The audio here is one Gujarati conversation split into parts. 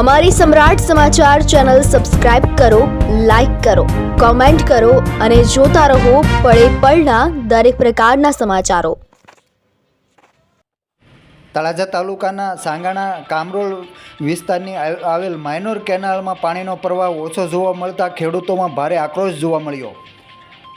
અમારી સમ્રાટ સમાચાર ચેનલ સબસ્ક્રાઇબ કરો, લાઇક કરો, કોમેન્ટ કરો અને જોતા રહો પળે પળના દરેક પ્રકારના સમાચારો. તળાજા તાલુકાના સાંગાણા કામરોલ વિસ્તારની આવેલ માઇનોર કેનાલમાં પાણીનો પ્રવાહ ઓછો જોવા મળતા ખેડૂતોમાં ભારે આક્રોશ જોવા મળ્યો.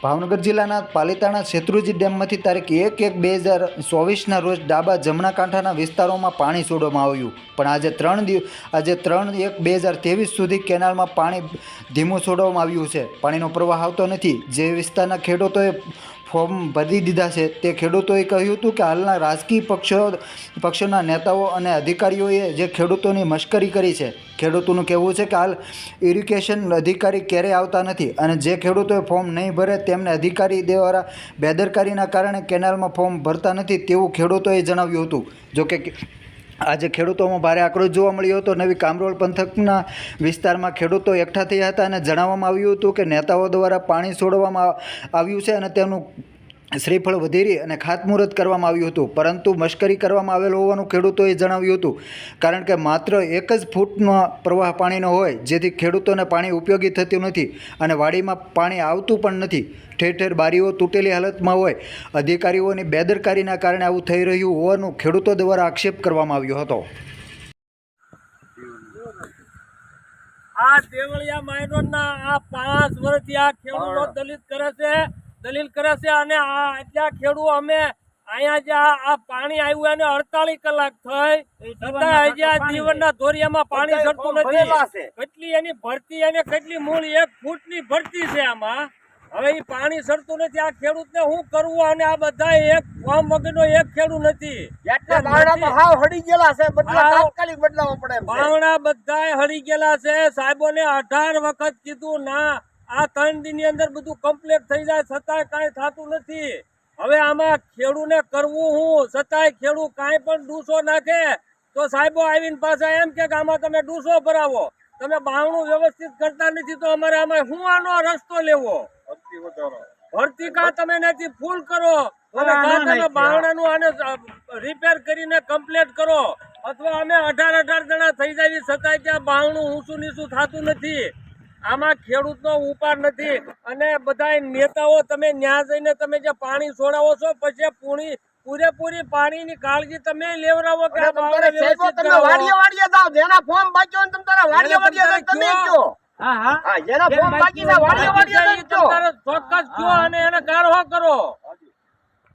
ભાવનગર જિલ્લાના પાલિતાણા શેત્રુજી ડેમમાંથી તારીખ એક એક બે હજાર ચોવીસના રોજ ડાબા જમણા કાંઠાના વિસ્તારોમાં પાણી છોડવામાં આવ્યું. પણ આજે ત્રણ દિવસ આજે ત્રણ એક બે હજાર ત્રેવીસ સુધી કેનાલમાં પાણી ધીમું છોડવામાં આવ્યું છે. પાણીનો પ્રવાહ આવતો નથી. જે વિસ્તારના ખેડૂતોએ ફોર્મ ભરી દીધા છે. તે ખેડૂતોએ કહ્યું હતું કે હાલના રાજકીય પક્ષો, પક્ષોના નેતાઓ અને અધિકારીઓએ જે ખેડૂતોની મશ્કરી કરી છે, ખેડૂતોનું કહેવું છે કે હાલ ઇરિગેશન અધિકારી ક્યારેય આવતા નથી અને જે ખેડૂતોએ ફોર્મ નહીં ભરે તેમને અધિકારી દ્વારા બેદરકારીના કારણે કેનાલમાં ફોર્મ ભરતા નથી તેવું ખેડૂતોએ જણાવ્યું હતું. જોકે આજે ખેડૂતોમાં ભારે આક્રોશ જોવા મળ્યો હતો. નવી કામરોળ પંથકના વિસ્તારમાં ખેડૂતો એકઠા થયા હતા અને જણાવવામાં આવ્યું હતું કે નેતાઓ દ્વારા પાણી છોડવામાં આવ્યું છે અને તેનું શ્રીફળ વધેરી અને ખાતમુહૂર્ત કરવામાં આવ્યું હતું. પરંતુ મશ્કરી કરવામાં આવેલ હોવાનું ખેડૂતોએ જણાવ્યું હતું. કારણ કે માત્ર એક જ ફૂટનો પ્રવાહ પાણીનો હોય, જેથી ખેડૂતોને પાણી ઉપયોગી થતું નથી અને વાડીમાં પાણી આવતું પણ નથી. ઠેર ઠેર બારીઓ તૂટેલી હાલતમાં હોય. અધિકારીઓની બેદરકારીના કારણે આવું થઈ રહ્યું હોવાનું ખેડૂતો દ્વારા આક્ષેપ કરવામાં આવ્યો હતો. આ દેવળિયા માઇનોરના આ પાંચ વર્ષથી આ ખેડૂતો દલિત કરે છે. દલીલ કરે છે અને આ ખેડૂતો અમે અહીંયા જે આ પાણી આવ્યું એને અડતાલીસ કલાક થઈ. છતાં હજી આ જીવનના ધોરિયામાં પાણી ચડતું નથી. કેટલી એની ભરતી અને કેટલી મૂળ એક ફૂટની ભરતી છે આમાં. હવે એ પાણી સરતું નથી. આ ખેડૂતને શું કરવું? અને આ બધા એક ફોર્મ વગરનો એક ખેડૂત નથી. હાવ હળી ગયેલા છે. તાત્કાલિક પડે બાવણા હળી ગયેલા છે. સાહેબોને અઢાર વખત કીધું ના આ ત્રણ દિનની અંદર બધું કમ્પ્લીટ થઈ જાય છતાંય કાંઈ થતું નથી. હવે આમાં ખેડૂને કરવું હું છતાંય ખેડૂ કાંઈ પણ ડૂસો નાખે. તો સાહેબો આવીને પાછા એમ કે આમાં તમે ડૂસો ભરાવો. તમે બાવણું વ્યવસ્થિત કરતા નથી તો અમારે આમાં હું આનો રસ્તો લેવો? ભરતી કા તમે નથી ફૂલ કરો? અને કાં તમે બાવણાનું આને રિપેર કરીને કમ્પ્લીટ કરો? અથવા અમે અઢાર અઢાર જણા થઈ જાય છતાંય ત્યાં બાવણું ઊંચું નીચું થતું નથી. આમાં ખેડૂતનો ઉપાર નથી. અને બધા નેતાઓ તમે ન્યા જઈને તમે જે પાણી છોડાવો છો પછી પૂરી પૂરેપૂરી પાણીની કાળજી તમે લેવડાવો કે તમે વાડીએ વાડીએ જાઓ. જેના ફોર્મ બાકી ને તમે તારા વાડીએ વાડીએ તમે કયો? હા હા. હા જેના ફોર્મ બાકી વાડીએ વાડીએ જાઓ, તમે કયો? તારો ચોક્કસ કયો અને એને કાઢો કરો.